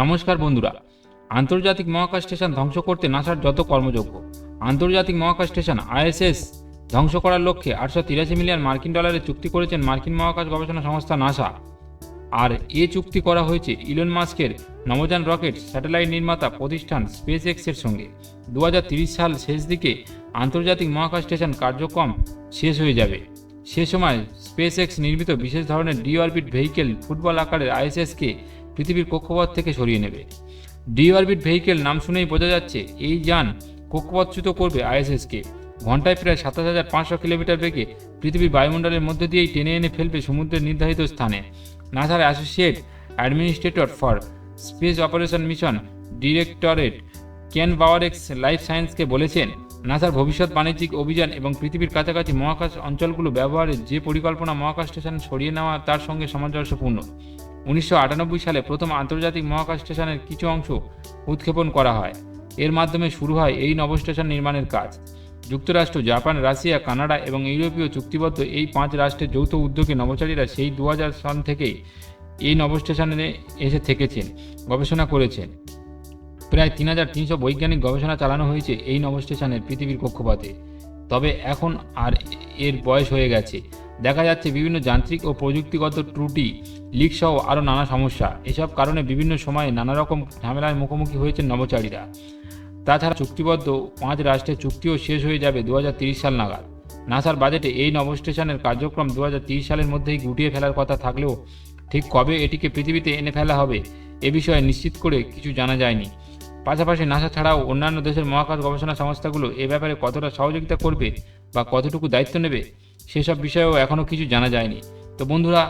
নমস্কার বন্ধুরা। আন্তর্জাতিক মহাকাশ স্টেশন ধ্বংস করতে নাসার যত কর্মযোগ্য, আন্তর্জাতিক মহাকাশ স্টেশন আইএসএস ধ্বংস করার লক্ষ্যে আটশো তিরাশি মিলিয়ন মার্কিন ডলারের চুক্তি করেছেন মার্কিন মহাকাশ গবেষণা সংস্থা নাসা। আর এ চুক্তি করা হয়েছে ইলন মাস্কের নবযান রকেট স্যাটেলাইট নির্মাতা প্রতিষ্ঠান স্পেস এক্সের সঙ্গে দু সাল শেষ দিকে আন্তর্জাতিক মহাকাশ স্টেশন কার্যক্রম শেষ হয়ে যাবে। সে সময় স্পেস এক্স নির্মিত বিশেষ ধরনের ডি অরবিট ভেহিকেল ফুটবল আকারের আইএসএসকে পৃথিবীর কক্ষপথ থেকে সরিয়ে নেবে। ডি অরবিট ভেহিকেল নাম শুনেই বোঝা যাচ্ছে, এই যান কক্ষপথচ্যুত করবে আইএসএসকে। ঘন্টায় প্রায় সাতাশ হাজার পাঁচশো কিলোমিটার বেগে পৃথিবীর বায়ুমণ্ডলের মধ্য দিয়েই টেনে এনে ফেলবে সমুদ্রের নির্ধারিত স্থানে। নাসার associate administrator for space operation mission directorate Ken Bowersox life সায়েন্সকে বলেছেন, নাসার ভবিষ্যৎ বাণিজ্যিক অভিযান এবং পৃথিবীর কাছাকাছি মহাকাশ অঞ্চলগুলো ব্যবহারের যে পরিকল্পনা মহাকাশ স্টেশন সরিয়ে নেওয়া তার সঙ্গে সামঞ্জস্যপূর্ণ। উনিশশো আটানব্বই সালে প্রথম আন্তর্জাতিক মহাকাশ স্টেশনের কিছু অংশ উৎক্ষেপণ করা হয়। এর মাধ্যমে শুরু হয় এই নব স্টেশন নির্মাণের কাজ। যুক্তরাষ্ট্র, জাপান, রাশিয়া, কানাডা এবং ইউরোপীয় চুক্তিবদ্ধ এই পাঁচ রাষ্ট্রের যৌথ উদ্যোগে নভোচারীরা সেই দু হাজার সাল থেকেই এই নব স্টেশনে এসে থেকেছেন, গবেষণা করেছেন। প্রায় তিন হাজার তিনশো বৈজ্ঞানিক গবেষণা চালানো হয়েছে এই নব স্টেশনের পৃথিবীর কক্ষপথে। তবে এখন আর এর বয়স হয়ে গেছে। দেখা যাচ্ছে বিভিন্ন যান্ত্রিক ও প্রযুক্তিগত ত্রুটি লিক সহ আরও নানা সমস্যা। এসব কারণে বিভিন্ন সময়ে নানা রকম ঝামেলার মুখোমুখি হয়েছেন নবচারীরা তাছাড়া চুক্তিবদ্ধ পাঁচ রাষ্ট্রের চুক্তিও শেষ হয়ে যাবে দু সাল নাগাদ। নাসার বাজেটে এই নব স্টেশনের কার্যক্রম দু সালের মধ্যেই গুটিয়ে ফেলার কথা থাকলেও ঠিক কবে এটিকে পৃথিবীতে এনে ফেলা হবে, এ বিষয়ে নিশ্চিত করে কিছু জানা যায়নি। পাশাপাশি নাসা ছাড়াও অন্যান্য দেশের মহাকাশ গবেষণা সংস্থাগুলো এ ব্যাপারে কতটা সহযোগিতা করবে বা কতটুকু দায়িত্ব নেবে সেসব বিষয়েও এখনও কিছু জানা যায়নি। তো বন্ধুরা,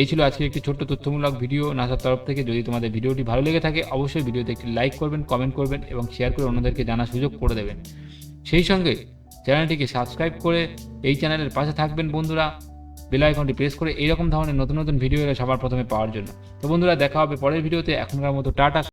এই ছিল আজকের একটি ছোট্ট তথ্যমূলক ভিডিও। নাসার তরফ থেকে যদি তোমাদের ভিডিওটি ভালো লেগে থাকে, অবশ্যই ভিডিওতে একটি লাইক করবেন, কমেন্ট করবেন এবং শেয়ার করে অন্যদেরকে জানার সুযোগ করে দেবেন। সেই সঙ্গে চ্যানেলটিকে সাবস্ক্রাইব করে এই চ্যানেলের পাশে থাকবেন বন্ধুরা। বেল আইকনটি প্রেস করে এইরকম ধরনের নতুন নতুন ভিডিও সবার প্রথমে পাওয়ার জন্য। তো বন্ধুরা, দেখা হবে পরের ভিডিওতে। এখনকার মতো টাটা।